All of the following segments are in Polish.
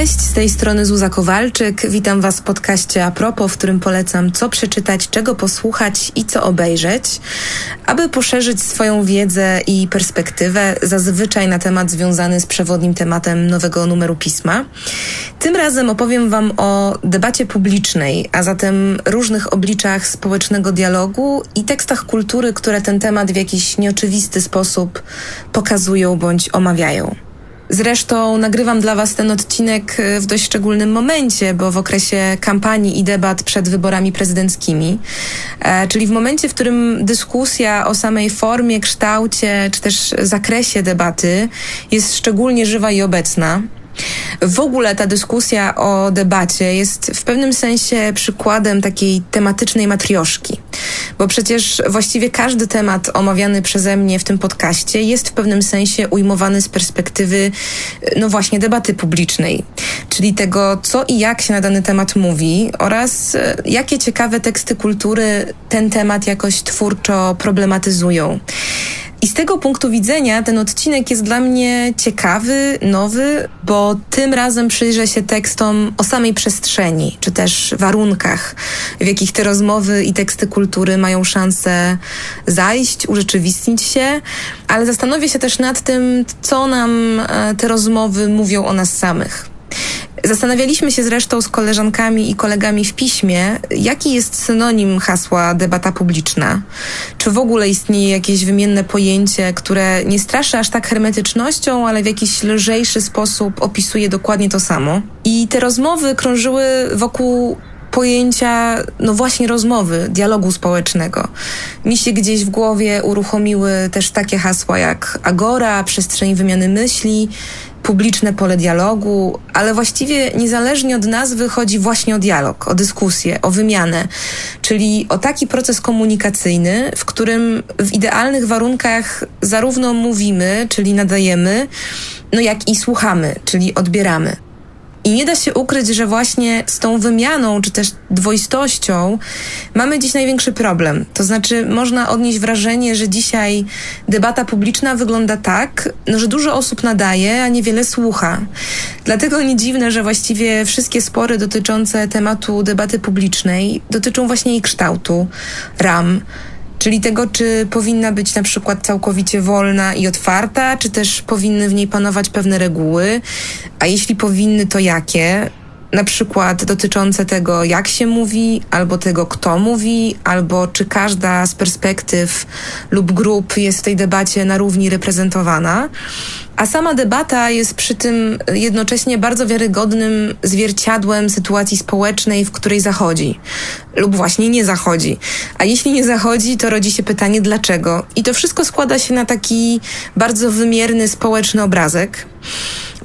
Cześć, z tej strony Zuza Kowalczyk. Witam Was w podcaście Apropo, w którym polecam co przeczytać, czego posłuchać i co obejrzeć, aby poszerzyć swoją wiedzę i perspektywę, zazwyczaj na temat związany z przewodnim tematem nowego numeru pisma. Tym razem opowiem Wam o debacie publicznej, a zatem różnych obliczach społecznego dialogu i tekstach kultury, które ten temat w jakiś nieoczywisty sposób pokazują bądź omawiają. Zresztą nagrywam dla Was ten odcinek w dość szczególnym momencie, bo w okresie kampanii i debat przed wyborami prezydenckimi, e, czyli w momencie, w którym dyskusja o samej formie, kształcie czy też zakresie debaty jest szczególnie żywa i obecna. W ogóle ta dyskusja o debacie jest w pewnym sensie przykładem takiej tematycznej matrioszki. Bo przecież właściwie każdy temat omawiany przeze mnie w tym podcaście jest w pewnym sensie ujmowany z perspektywy, no właśnie, debaty publicznej. Czyli tego, co i jak się na dany temat mówi oraz e, jakie ciekawe teksty kultury ten temat jakoś twórczo problematyzują. I z tego punktu widzenia ten odcinek jest dla mnie ciekawy, nowy, bo tym razem przyjrzę się tekstom o samej przestrzeni, czy też warunkach, w jakich te rozmowy i teksty kultury mają szansę zajść, urzeczywistnić się, ale zastanowię się też nad tym, co nam e, te rozmowy mówią o nas samych. Zastanawialiśmy się zresztą z koleżankami i kolegami w piśmie, jaki jest synonim hasła debata publiczna. Czy w ogóle istnieje jakieś wymienne pojęcie, które nie straszy aż tak hermetycznością, ale w jakiś lżejszy sposób opisuje dokładnie to samo. I te rozmowy krążyły wokół pojęcia, no właśnie rozmowy, dialogu społecznego. Mi się gdzieś w głowie uruchomiły też takie hasła jak agora, przestrzeń wymiany myśli, publiczne pole dialogu, ale właściwie niezależnie od nazwy chodzi właśnie o dialog, o dyskusję, o wymianę, czyli o taki proces komunikacyjny, w którym w idealnych warunkach zarówno mówimy, czyli nadajemy, no jak i słuchamy, czyli odbieramy. I nie da się ukryć, że właśnie z tą wymianą, czy też dwoistością mamy dziś największy problem. To znaczy, można odnieść wrażenie, że dzisiaj debata publiczna wygląda tak, no, że dużo osób nadaje, a niewiele słucha. Dlatego nie dziwne, że właściwie wszystkie spory dotyczące tematu debaty publicznej dotyczą właśnie jej kształtu, ram, czyli tego, czy powinna być na przykład całkowicie wolna i otwarta, czy też powinny w niej panować pewne reguły, a jeśli powinny, to jakie? Na przykład dotyczące tego, jak się mówi, albo tego, kto mówi, albo czy każda z perspektyw lub grup jest w tej debacie na równi reprezentowana. A sama debata jest przy tym jednocześnie bardzo wiarygodnym zwierciadłem sytuacji społecznej, w której zachodzi, lub właśnie nie zachodzi. A jeśli nie zachodzi, to rodzi się pytanie dlaczego. I to wszystko składa się na taki bardzo wymierny społeczny obrazek.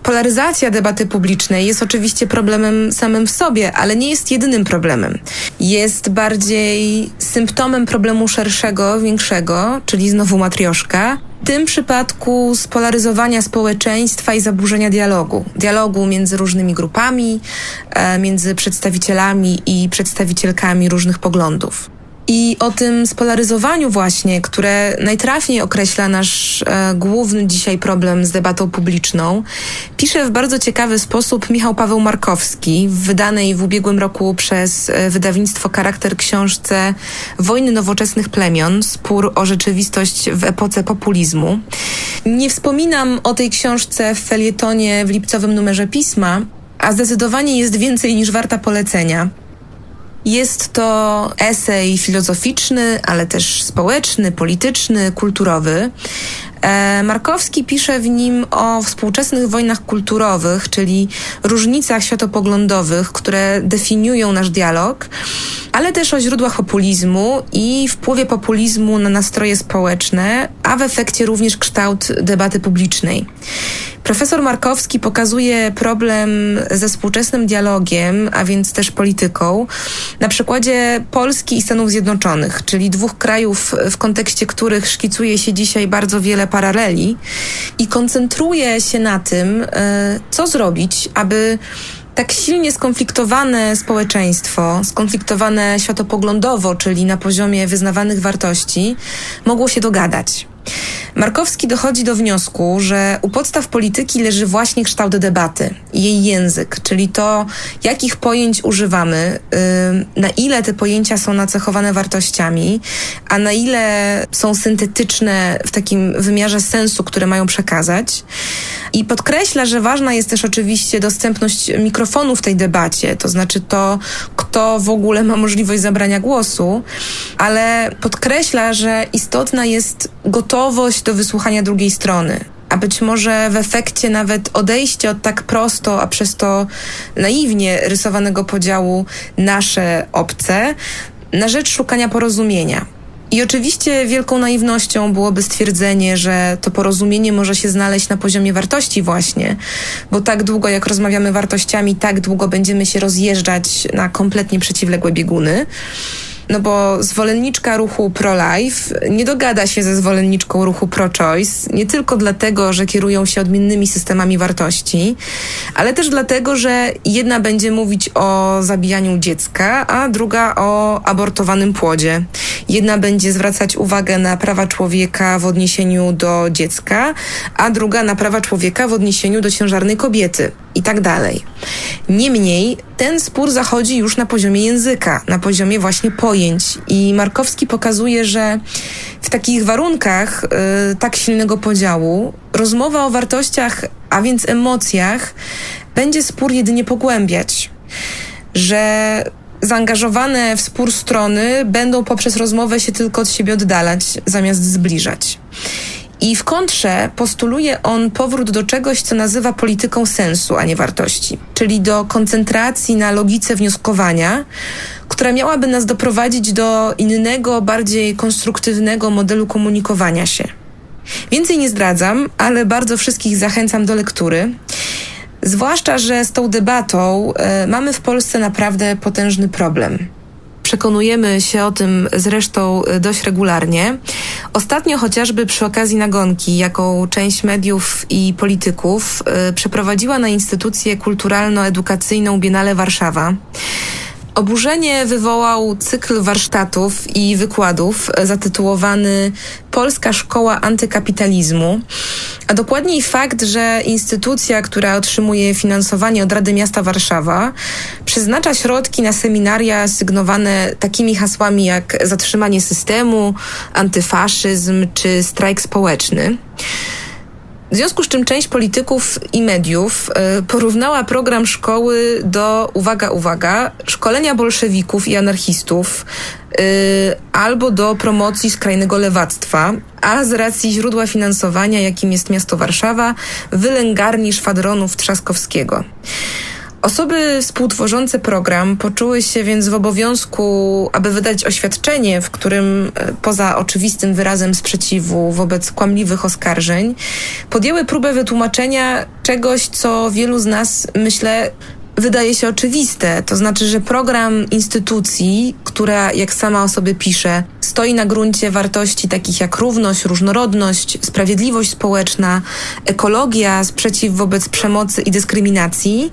Polaryzacja debaty publicznej jest oczywiście problemem samym w sobie, ale nie jest jedynym problemem. Jest bardziej symptomem problemu szerszego, większego, czyli znowu matrioszka, w tym przypadku spolaryzowania społeczeństwa i zaburzenia dialogu. Dialogu między różnymi grupami, e, między przedstawicielami i przedstawicielkami różnych poglądów. I o tym spolaryzowaniu właśnie, które najtrafniej określa nasz e, główny dzisiaj problem z debatą publiczną, pisze w bardzo ciekawy sposób Michał Paweł Markowski w wydanej w ubiegłym roku przez e, wydawnictwo Charakter książce Wojny nowoczesnych plemion, spór o rzeczywistość w epoce populizmu. Nie wspominam o tej książce w felietonie w lipcowym numerze pisma, a zdecydowanie jest więcej niż warta polecenia. Jest to esej filozoficzny, ale też społeczny, polityczny, kulturowy. E, Markowski pisze w nim o współczesnych wojnach kulturowych, czyli różnicach światopoglądowych, które definiują nasz dialog, ale też o źródłach populizmu i wpływie populizmu na nastroje społeczne, a w efekcie również kształt debaty publicznej. Profesor Markowski pokazuje problem ze współczesnym dialogiem, a więc też polityką, na przykładzie Polski i Stanów Zjednoczonych, czyli dwóch krajów, w kontekście których szkicuje się dzisiaj bardzo wiele paraleli i koncentruje się na tym, e, co zrobić, aby tak silnie skonfliktowane społeczeństwo, skonfliktowane światopoglądowo, czyli na poziomie wyznawanych wartości, mogło się dogadać. Markowski dochodzi do wniosku, że u podstaw polityki leży właśnie kształt debaty, jej język, czyli to, jakich pojęć używamy, na ile te pojęcia są nacechowane wartościami, a na ile są syntetyczne w takim wymiarze sensu, które mają przekazać. I podkreśla, że ważna jest też oczywiście dostępność mikrofonu w tej debacie, to znaczy to, kto w ogóle ma możliwość zabrania głosu, ale podkreśla, że istotna jest gotowość do wysłuchania drugiej strony. A być może w efekcie nawet odejście od tak prosto, a przez to naiwnie rysowanego podziału nasze obce, na rzecz szukania porozumienia. I oczywiście wielką naiwnością byłoby stwierdzenie, że to porozumienie może się znaleźć na poziomie wartości właśnie, bo tak długo jak rozmawiamy wartościami, tak długo będziemy się rozjeżdżać na kompletnie przeciwległe bieguny. No bo zwolenniczka ruchu pro-life nie dogada się ze zwolenniczką ruchu pro-choice, nie tylko dlatego, że kierują się odmiennymi systemami wartości, ale też dlatego, że jedna będzie mówić o zabijaniu dziecka, a druga o abortowanym płodzie. Jedna będzie zwracać uwagę na prawa człowieka w odniesieniu do dziecka, a druga na prawa człowieka w odniesieniu do ciężarnej kobiety i tak dalej. Niemniej ten spór zachodzi już na poziomie języka, na poziomie właśnie pojęć i Markowski pokazuje, że w takich warunkach y, tak silnego podziału rozmowa o wartościach, a więc emocjach, będzie spór jedynie pogłębiać. Że zaangażowane w spór strony będą poprzez rozmowę się tylko od siebie oddalać, zamiast zbliżać. I w kontrze postuluje on powrót do czegoś, co nazywa polityką sensu, a nie wartości, czyli do koncentracji na logice wnioskowania, która miałaby nas doprowadzić do innego, bardziej konstruktywnego modelu komunikowania się. Więcej nie zdradzam, ale bardzo wszystkich zachęcam do lektury. Zwłaszcza, że z tą debatą y, mamy w Polsce naprawdę potężny problem. Przekonujemy się o tym zresztą y, dość regularnie. Ostatnio chociażby przy okazji nagonki, jaką część mediów i polityków y, przeprowadziła na instytucję kulturalno-edukacyjną Biennale Warszawa. Oburzenie wywołał cykl warsztatów i wykładów zatytułowany Polska Szkoła Antykapitalizmu, a dokładniej fakt, że instytucja, która otrzymuje finansowanie od Rady Miasta Warszawa, przeznacza środki na seminaria sygnowane takimi hasłami jak zatrzymanie systemu, antyfaszyzm czy strajk społeczny. W związku z czym część polityków i mediów y, porównała program szkoły do, uwaga, uwaga, szkolenia bolszewików i anarchistów y, albo do promocji skrajnego lewactwa, a z racji źródła finansowania, jakim jest miasto Warszawa, wylęgarni szwadronów Trzaskowskiego. Osoby współtworzące program poczuły się więc w obowiązku, aby wydać oświadczenie, w którym e, poza oczywistym wyrazem sprzeciwu wobec kłamliwych oskarżeń, podjęły próbę wytłumaczenia czegoś, co wielu z nas, myślę, wydaje się oczywiste. To znaczy, że program instytucji, która, jak sama o sobie pisze, stoi na gruncie wartości takich jak równość, różnorodność, sprawiedliwość społeczna, ekologia, sprzeciw wobec przemocy i dyskryminacji,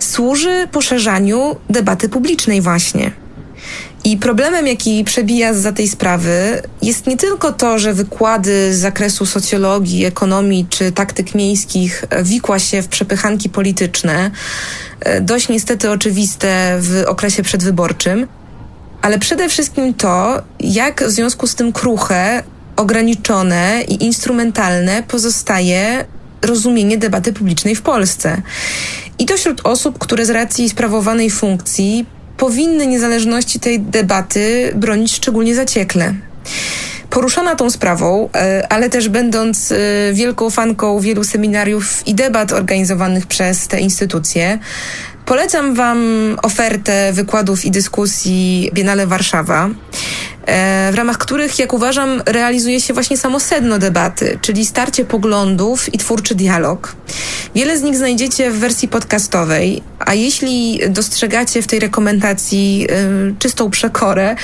służy poszerzaniu debaty publicznej właśnie. I problemem, jaki przebija za tej sprawy, jest nie tylko to, że wykłady z zakresu socjologii, ekonomii czy taktyk miejskich wikła się w przepychanki polityczne, e, dość niestety oczywiste w okresie przedwyborczym, ale przede wszystkim to, jak w związku z tym kruche, ograniczone i instrumentalne pozostaje rozumienie debaty publicznej w Polsce. I to wśród osób, które z racji sprawowanej funkcji powinny niezależności tej debaty bronić szczególnie zaciekle. Poruszona tą sprawą, e, ale też będąc e, wielką fanką wielu seminariów i debat organizowanych przez te instytucje, polecam Wam ofertę wykładów i dyskusji Biennale Warszawa. E, w ramach których, jak uważam, realizuje się właśnie samo sedno debaty, czyli starcie poglądów i twórczy dialog. Wiele z nich znajdziecie w wersji podcastowej, a jeśli dostrzegacie w tej rekomendacji y, czystą przekorę,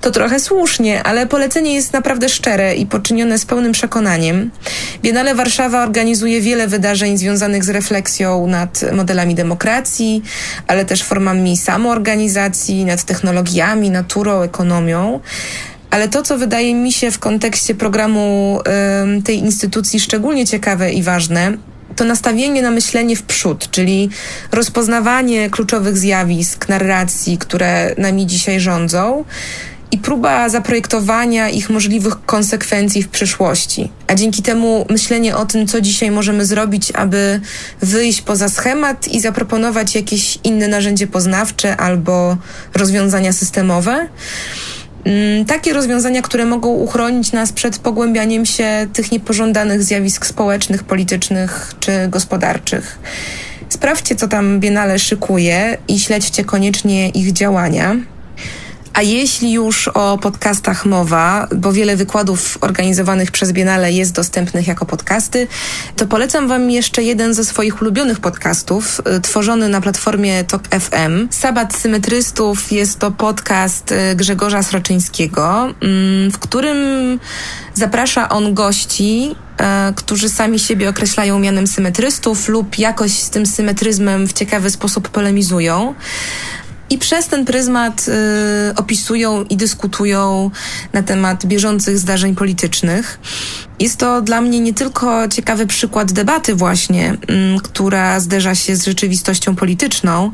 to trochę słusznie, ale polecenie jest naprawdę szczere i poczynione z pełnym przekonaniem. Biennale Warszawa organizuje wiele wydarzeń związanych z refleksją nad modelami demokracji, ale też formami samoorganizacji, nad technologiami, naturą, ekonomią. Ale to, co wydaje mi się w kontekście programu tej instytucji szczególnie ciekawe i ważne, to nastawienie na myślenie w przód, czyli rozpoznawanie kluczowych zjawisk, narracji, które nami dzisiaj rządzą i próba zaprojektowania ich możliwych konsekwencji w przyszłości. A dzięki temu myślenie o tym, co dzisiaj możemy zrobić, aby wyjść poza schemat i zaproponować jakieś inne narzędzie poznawcze albo rozwiązania systemowe. Mm, takie rozwiązania, które mogą uchronić nas przed pogłębianiem się tych niepożądanych zjawisk społecznych, politycznych czy gospodarczych. Sprawdźcie, co tam Biennale szykuje i śledźcie koniecznie ich działania. A jeśli już o podcastach mowa, bo wiele wykładów organizowanych przez Biennale jest dostępnych jako podcasty, to polecam Wam jeszcze jeden ze swoich ulubionych podcastów, y, tworzony na platformie Talk FM. Sabat Symetrystów jest to podcast y, Grzegorza Sroczyńskiego, mm, w którym zaprasza on gości, y, którzy sami siebie określają mianem symetrystów lub jakoś z tym symetryzmem w ciekawy sposób polemizują i przez ten pryzmat y, opisują i dyskutują na temat bieżących zdarzeń politycznych. Jest to dla mnie nie tylko ciekawy przykład debaty właśnie, y, która zderza się z rzeczywistością polityczną,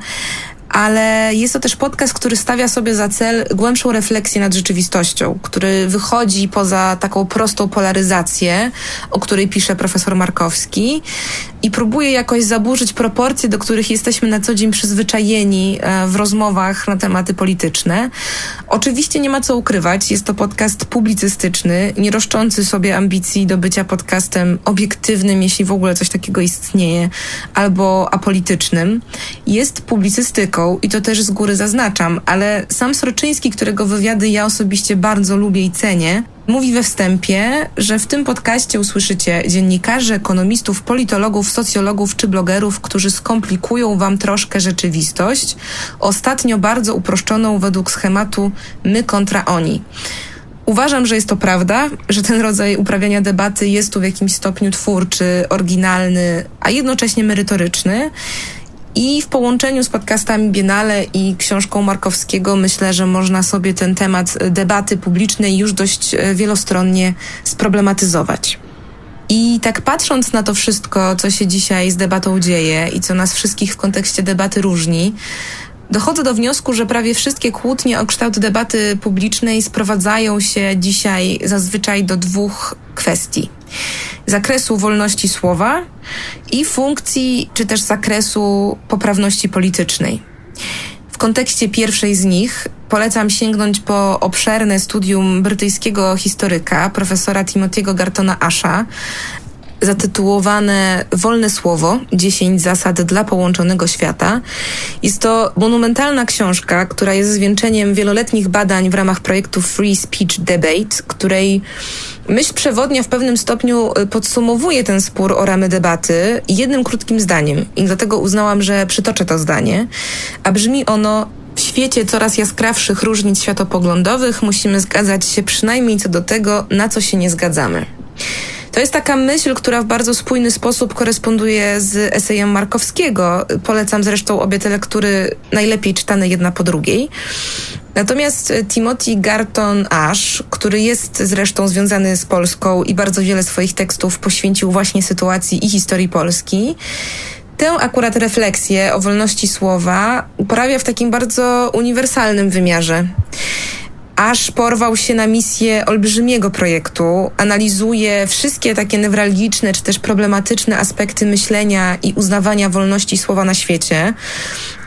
ale jest to też podcast, który stawia sobie za cel głębszą refleksję nad rzeczywistością, który wychodzi poza taką prostą polaryzację, o której pisze profesor Markowski i próbuje jakoś zaburzyć proporcje, do których jesteśmy na co dzień przyzwyczajeni e, w rozmowach na tematy polityczne. Oczywiście nie ma co ukrywać, jest to podcast publicystyczny, nie roszczący sobie ambicji do bycia podcastem obiektywnym, jeśli w ogóle coś takiego istnieje, albo apolitycznym. Jest publicystyką, i to też z góry zaznaczam, ale sam Sroczyński, którego wywiady ja osobiście bardzo lubię i cenię, mówi we wstępie, że w tym podcaście usłyszycie dziennikarzy, ekonomistów, politologów, socjologów czy blogerów, którzy skomplikują wam troszkę rzeczywistość, ostatnio bardzo uproszczoną według schematu my kontra oni. Uważam, że jest to prawda, że ten rodzaj uprawiania debaty jest tu w jakimś stopniu twórczy, oryginalny, a jednocześnie merytoryczny. I w połączeniu z podcastami Biennale i książką Markowskiego myślę, że można sobie ten temat debaty publicznej już dość e, wielostronnie sproblematyzować. I tak patrząc na to wszystko, co się dzisiaj z debatą dzieje i co nas wszystkich w kontekście debaty różni, dochodzę do wniosku, że prawie wszystkie kłótnie o kształt debaty publicznej sprowadzają się dzisiaj zazwyczaj do dwóch kwestii zakresu wolności słowa i funkcji, czy też zakresu poprawności politycznej. W kontekście pierwszej z nich polecam sięgnąć po obszerne studium brytyjskiego historyka, profesora Timothy'ego Gartona Asha, zatytułowane Wolne Słowo 10 zasad dla połączonego świata. Jest to monumentalna książka, która jest zwieńczeniem wieloletnich badań w ramach projektu Free Speech Debate, której myśl przewodnia w pewnym stopniu y, podsumowuje ten spór o ramy debaty jednym krótkim zdaniem. I dlatego uznałam, że przytoczę to zdanie. A brzmi ono w świecie coraz jaskrawszych różnic światopoglądowych musimy zgadzać się przynajmniej co do tego, na co się nie zgadzamy. To jest taka myśl, która w bardzo spójny sposób koresponduje z esejem Markowskiego. Polecam zresztą obie te lektury najlepiej czytane jedna po drugiej. Natomiast Timothy Garton Ash, który jest zresztą związany z Polską i bardzo wiele swoich tekstów poświęcił właśnie sytuacji i historii Polski, tę akurat refleksję o wolności słowa uprawia w takim bardzo uniwersalnym wymiarze aż porwał się na misję olbrzymiego projektu. Analizuje wszystkie takie newralgiczne czy też problematyczne aspekty myślenia i uznawania wolności słowa na świecie.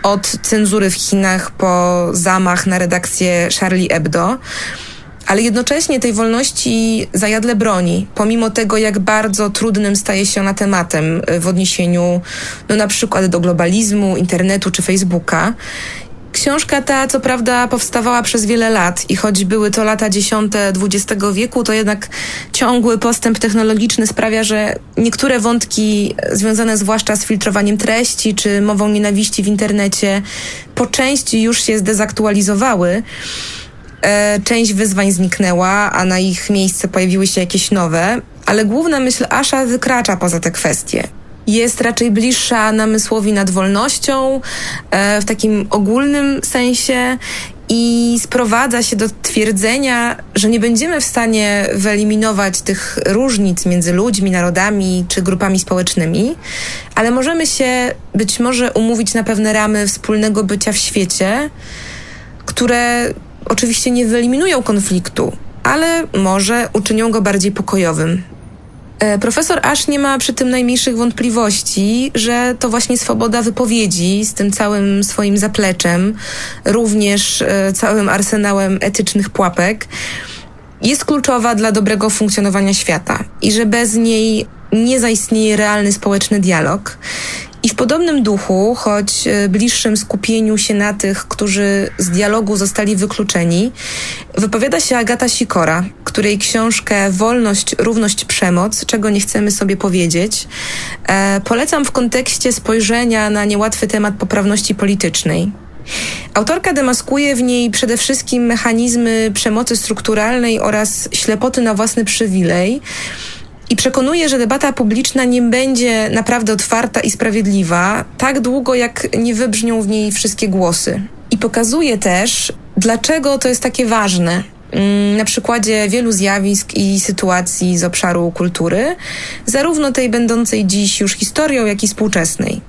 Od cenzury w Chinach po zamach na redakcję Charlie Hebdo ale jednocześnie tej wolności zajadle broni, pomimo tego, jak bardzo trudnym staje się ona tematem w odniesieniu, no na przykład do globalizmu, internetu czy Facebooka. Książka ta, co prawda, powstawała przez wiele lat i choć były to lata dziesiąte XX wieku, to jednak ciągły postęp technologiczny sprawia, że niektóre wątki związane zwłaszcza z filtrowaniem treści czy mową nienawiści w internecie po części już się zdezaktualizowały. E, część wyzwań zniknęła, a na ich miejsce pojawiły się jakieś nowe, ale główna myśl Asha wykracza poza te kwestie jest raczej bliższa namysłowi nad wolnością e, w takim ogólnym sensie i sprowadza się do twierdzenia, że nie będziemy w stanie wyeliminować tych różnic między ludźmi, narodami czy grupami społecznymi, ale możemy się być może umówić na pewne ramy wspólnego bycia w świecie, które oczywiście nie wyeliminują konfliktu, ale może uczynią go bardziej pokojowym. E, profesor Ash nie ma przy tym najmniejszych wątpliwości, że to właśnie swoboda wypowiedzi z tym całym swoim zapleczem, również e, całym arsenałem etycznych pułapek, jest kluczowa dla dobrego funkcjonowania świata i że bez niej nie zaistnieje realny społeczny dialog. I w podobnym duchu, choć e, bliższym skupieniu się na tych, którzy z dialogu zostali wykluczeni, wypowiada się Agata Sikora, której książkę Wolność, Równość, Przemoc, czego nie chcemy sobie powiedzieć, e, polecam w kontekście spojrzenia na niełatwy temat poprawności politycznej. Autorka demaskuje w niej przede wszystkim mechanizmy przemocy strukturalnej oraz ślepoty na własny przywilej, i przekonuje, że debata publiczna nie będzie naprawdę otwarta i sprawiedliwa tak długo, jak nie wybrzmią w niej wszystkie głosy. I pokazuje też, dlaczego to jest takie ważne. Mm, na przykładzie wielu zjawisk i sytuacji z obszaru kultury, zarówno tej będącej dziś już historią, jak i współczesnej.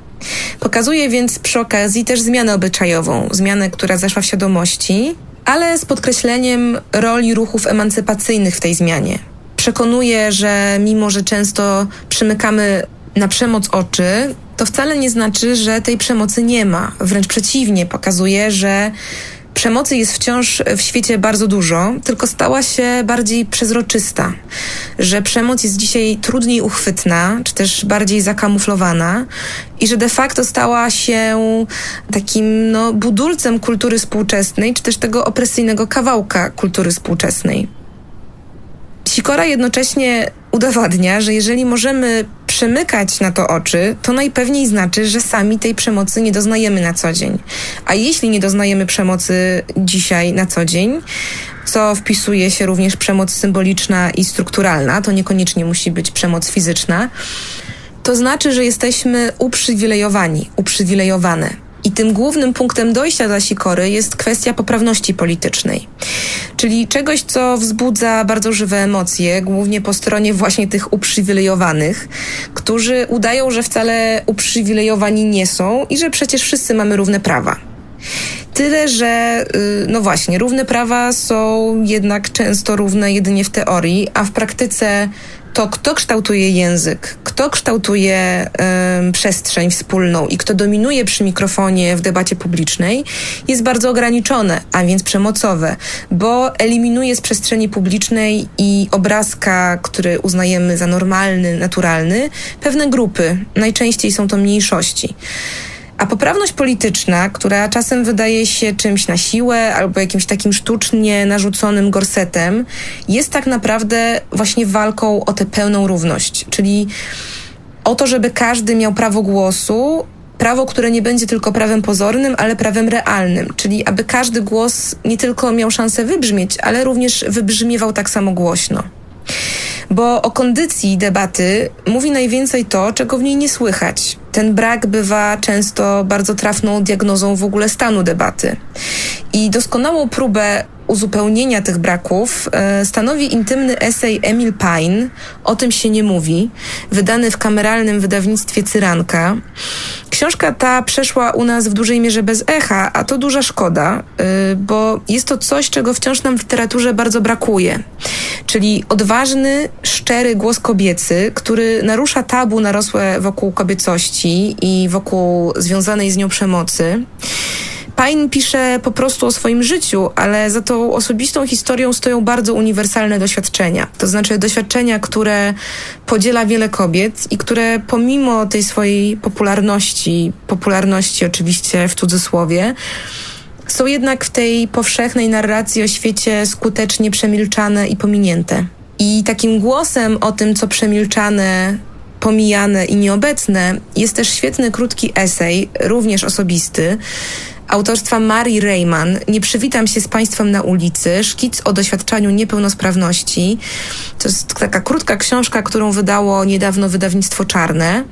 Pokazuje więc przy okazji też zmianę obyczajową, zmianę, która zaszła w świadomości, ale z podkreśleniem roli ruchów emancypacyjnych w tej zmianie przekonuje, że mimo, że często przymykamy na przemoc oczy, to wcale nie znaczy, że tej przemocy nie ma. Wręcz przeciwnie, pokazuje, że przemocy jest wciąż w świecie bardzo dużo, tylko stała się bardziej przezroczysta. Że przemoc jest dzisiaj trudniej uchwytna, czy też bardziej zakamuflowana i że de facto stała się takim no, budulcem kultury współczesnej, czy też tego opresyjnego kawałka kultury współczesnej. Sikora jednocześnie udowadnia, że jeżeli możemy przemykać na to oczy, to najpewniej znaczy, że sami tej przemocy nie doznajemy na co dzień. A jeśli nie doznajemy przemocy dzisiaj na co dzień, co wpisuje się również przemoc symboliczna i strukturalna, to niekoniecznie musi być przemoc fizyczna, to znaczy, że jesteśmy uprzywilejowani, uprzywilejowane. I tym głównym punktem dojścia dla Sikory jest kwestia poprawności politycznej. Czyli czegoś, co wzbudza bardzo żywe emocje, głównie po stronie właśnie tych uprzywilejowanych, którzy udają, że wcale uprzywilejowani nie są i że przecież wszyscy mamy równe prawa. Tyle, że y, no właśnie, równe prawa są jednak często równe jedynie w teorii, a w praktyce to kto kształtuje język, kto kształtuje y, przestrzeń wspólną i kto dominuje przy mikrofonie w debacie publicznej, jest bardzo ograniczone, a więc przemocowe, bo eliminuje z przestrzeni publicznej i obrazka, który uznajemy za normalny, naturalny, pewne grupy. Najczęściej są to mniejszości. A poprawność polityczna, która czasem wydaje się czymś na siłę albo jakimś takim sztucznie narzuconym gorsetem, jest tak naprawdę właśnie walką o tę pełną równość, czyli o to, żeby każdy miał prawo głosu, prawo, które nie będzie tylko prawem pozornym, ale prawem realnym, czyli aby każdy głos nie tylko miał szansę wybrzmieć, ale również wybrzmiewał tak samo głośno bo o kondycji debaty mówi najwięcej to, czego w niej nie słychać. Ten brak bywa często bardzo trafną diagnozą w ogóle stanu debaty. I doskonałą próbę uzupełnienia tych braków e, stanowi intymny esej Emil Pine, O tym się nie mówi, wydany w kameralnym wydawnictwie Cyranka. Książka ta przeszła u nas w dużej mierze bez echa, a to duża szkoda, e, bo jest to coś, czego wciąż nam w literaturze bardzo brakuje. Czyli odważny, szczery głos kobiecy, który narusza tabu narosłe wokół kobiecości i wokół związanej z nią przemocy. Pine pisze po prostu o swoim życiu, ale za tą osobistą historią stoją bardzo uniwersalne doświadczenia. To znaczy doświadczenia, które podziela wiele kobiet i które pomimo tej swojej popularności, popularności oczywiście w cudzysłowie, są jednak w tej powszechnej narracji o świecie skutecznie przemilczane i pominięte. I takim głosem o tym, co przemilczane, pomijane i nieobecne, jest też świetny, krótki esej, również osobisty, autorstwa Marii Rayman Nie przywitam się z Państwem na ulicy, szkic o doświadczaniu niepełnosprawności. To jest taka krótka książka, którą wydało niedawno wydawnictwo Czarne.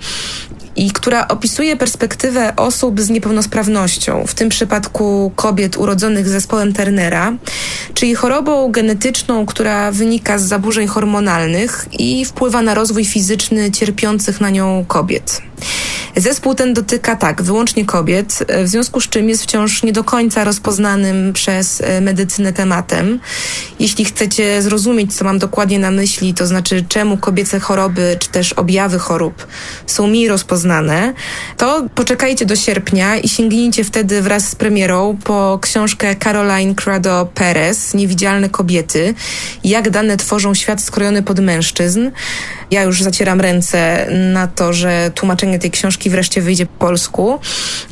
i która opisuje perspektywę osób z niepełnosprawnością, w tym przypadku kobiet urodzonych z zespołem Turnera, czyli chorobą genetyczną, która wynika z zaburzeń hormonalnych i wpływa na rozwój fizyczny cierpiących na nią kobiet. Zespół ten dotyka tak, wyłącznie kobiet, w związku z czym jest wciąż nie do końca rozpoznanym przez e, medycynę tematem. Jeśli chcecie zrozumieć, co mam dokładnie na myśli, to znaczy czemu kobiece choroby czy też objawy chorób są mniej rozpoznane, to poczekajcie do sierpnia i sięgnijcie wtedy wraz z premierą po książkę Caroline Crado Perez Niewidzialne kobiety. Jak dane tworzą świat skrojony pod mężczyzn. Ja już zacieram ręce na to, że tłumaczenie tej książki wreszcie wyjdzie po polsku.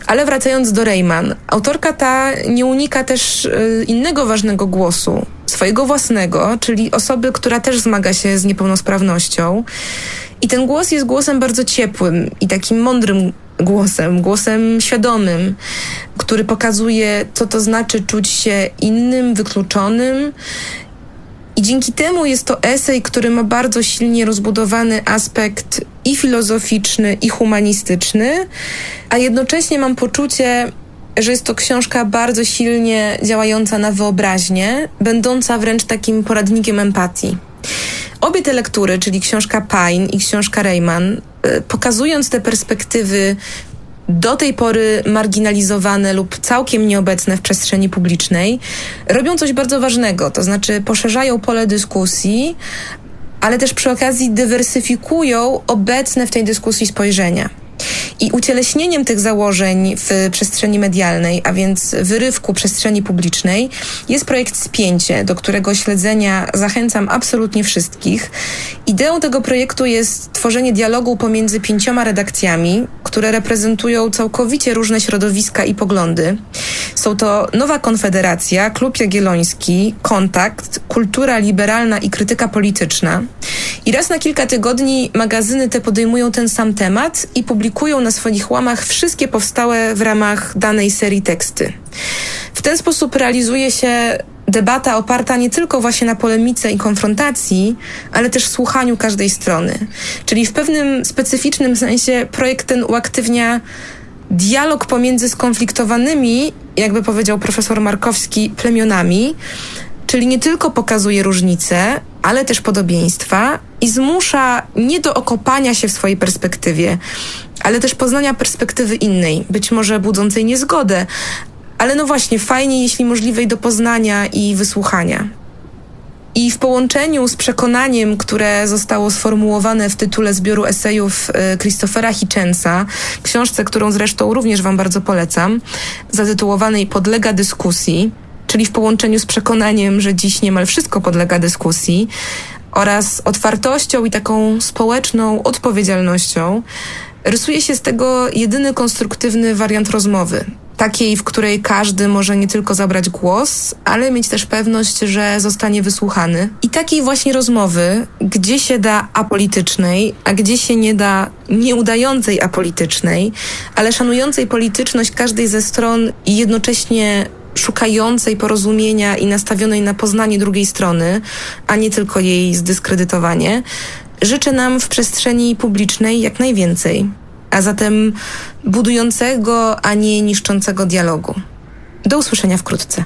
Ale wracając do Rayman, autorka ta nie unika też y, innego ważnego głosu, swojego własnego, czyli osoby, która też zmaga się z niepełnosprawnością. I ten głos jest głosem bardzo ciepłym i takim mądrym głosem, głosem świadomym, który pokazuje, co to znaczy czuć się innym, wykluczonym. I dzięki temu jest to esej, który ma bardzo silnie rozbudowany aspekt i filozoficzny, i humanistyczny, a jednocześnie mam poczucie, że jest to książka bardzo silnie działająca na wyobraźnię, będąca wręcz takim poradnikiem empatii. Obie te lektury, czyli książka Pine i książka Rayman, pokazując te perspektywy do tej pory marginalizowane lub całkiem nieobecne w przestrzeni publicznej, robią coś bardzo ważnego, to znaczy poszerzają pole dyskusji, ale też przy okazji dywersyfikują obecne w tej dyskusji spojrzenia. I ucieleśnieniem tych założeń w przestrzeni medialnej, a więc wyrywku przestrzeni publicznej, jest projekt Spięcie, do którego śledzenia zachęcam absolutnie wszystkich. Ideą tego projektu jest tworzenie dialogu pomiędzy pięcioma redakcjami, które reprezentują całkowicie różne środowiska i poglądy. Są to Nowa Konfederacja, Klub Jagielloński, Kontakt, Kultura Liberalna i Krytyka Polityczna. I raz na kilka tygodni magazyny te podejmują ten sam temat i publikują na swoich łamach wszystkie powstałe w ramach danej serii teksty. W ten sposób realizuje się debata oparta nie tylko właśnie na polemice i konfrontacji, ale też słuchaniu każdej strony. Czyli w pewnym specyficznym sensie projekt ten uaktywnia dialog pomiędzy skonfliktowanymi, jakby powiedział profesor Markowski, plemionami, czyli nie tylko pokazuje różnice, ale też podobieństwa i zmusza nie do okopania się w swojej perspektywie, ale też poznania perspektywy innej, być może budzącej niezgodę, ale no właśnie, fajnie, jeśli możliwej do poznania i wysłuchania. I w połączeniu z przekonaniem, które zostało sformułowane w tytule zbioru esejów y, Christophera Hitchensa, książce, którą zresztą również Wam bardzo polecam, zatytułowanej Podlega dyskusji, czyli w połączeniu z przekonaniem, że dziś niemal wszystko podlega dyskusji, oraz otwartością i taką społeczną odpowiedzialnością, rysuje się z tego jedyny konstruktywny wariant rozmowy. Takiej, w której każdy może nie tylko zabrać głos, ale mieć też pewność, że zostanie wysłuchany. I takiej właśnie rozmowy, gdzie się da apolitycznej, a gdzie się nie da nieudającej apolitycznej, ale szanującej polityczność każdej ze stron i jednocześnie szukającej porozumienia i nastawionej na poznanie drugiej strony, a nie tylko jej zdyskredytowanie, życzę nam w przestrzeni publicznej jak najwięcej, a zatem budującego, a nie niszczącego dialogu. Do usłyszenia wkrótce.